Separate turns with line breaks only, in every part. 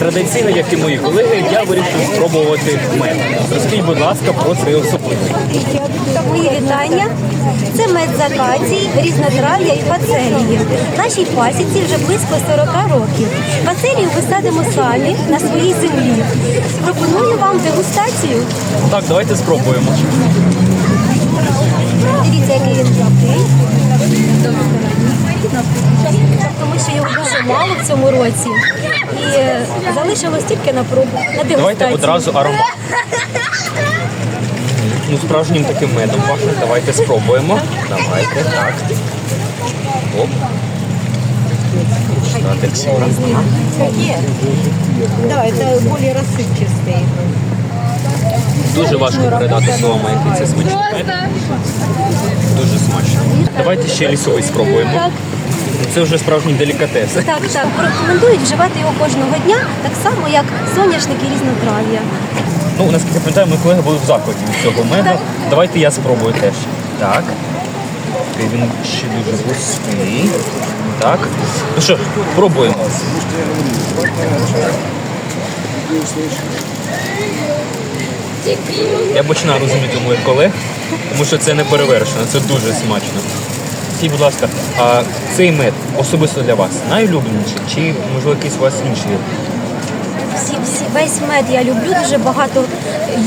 традиційно, як і мої колеги, я вирішив спробувати мед. Розкажіть, будь ласка, про цей особливий.
Мої вітання. Це мед з акації, різнотрав'я і фацелії. Нашій пасіці вже близько 40 років. Фацелію висадимо самі на своїй землі. Пропоную вам дегустацію.
Так, давайте спробуємо.
Дивіться, який він м'який Тому що його дуже мало в цьому році. І е, залишилось тільки на пробу, на дегустацію.
Давайте одразу аромат. Ну, справжнім таким медом пахне. Давайте спробуємо. Давайте, так. Оп. На текстура.
Да, это более рассыпчатый.
Дуже важко передати словами, який це смачний мед. Дуже смачно. Давайте ще лісовий спробуємо. Це вже справжній делікатес.
Так, так. Рекомендують вживати його кожного дня, так само як соняшники різнотрав'я.
Ну, наскільки я пам'ятаю, мої колеги були в захваті від цього меду. Давайте я спробую теж. Так. Він ще дуже густий. Так. Ну що, пробуємо. Я починаю розуміти моїх колег, тому що це не перевершено, це дуже смачно. Скажіть, будь ласка, а цей мед особисто для вас найулюбленіший чи можливо якийсь у вас інший?
Всі, всі, весь мед я люблю, дуже багато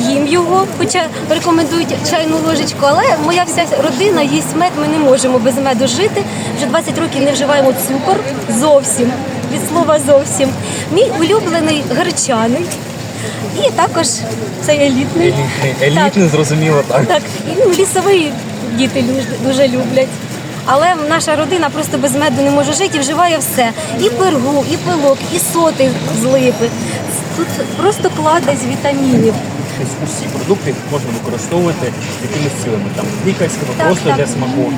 їм його, хоча рекомендують чайну ложечку, але моя вся родина їсть мед, ми не можемо без меду жити. Вже 20 років не вживаємо цукор зовсім, від слова зовсім. Мій улюблений гречаний. І також цей елітний.
Елітний, елітний зрозуміло, так.
Так, і ну, лісовий діти дуже люблять. Але наша родина просто без меду не може жити і вживає все. І пергу, і пилок, і соти з липи. Тут просто кладезь вітамінів.
Усі продукти можна використовувати якимись цілими, там лікарськими, просто
так.
для смаку.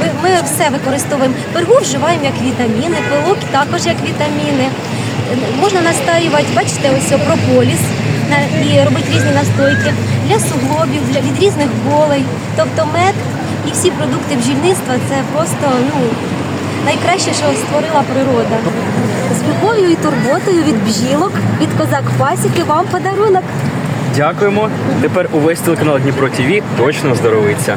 Ми, ми все використовуємо. Пергу вживаємо як вітаміни, пилок також як вітаміни. Можна настаювати, бачите, ось прополіс і робити різні настойки для суглобів, для від різних болей. Тобто мед і всі продукти бджільництва це просто ну, найкраще, що створила природа. З любов'ю і турботою від бджілок, від козак пасіки вам подарунок.
Дякуємо. Тепер увесь телеканал Дніпро ТВ точно здоровиться.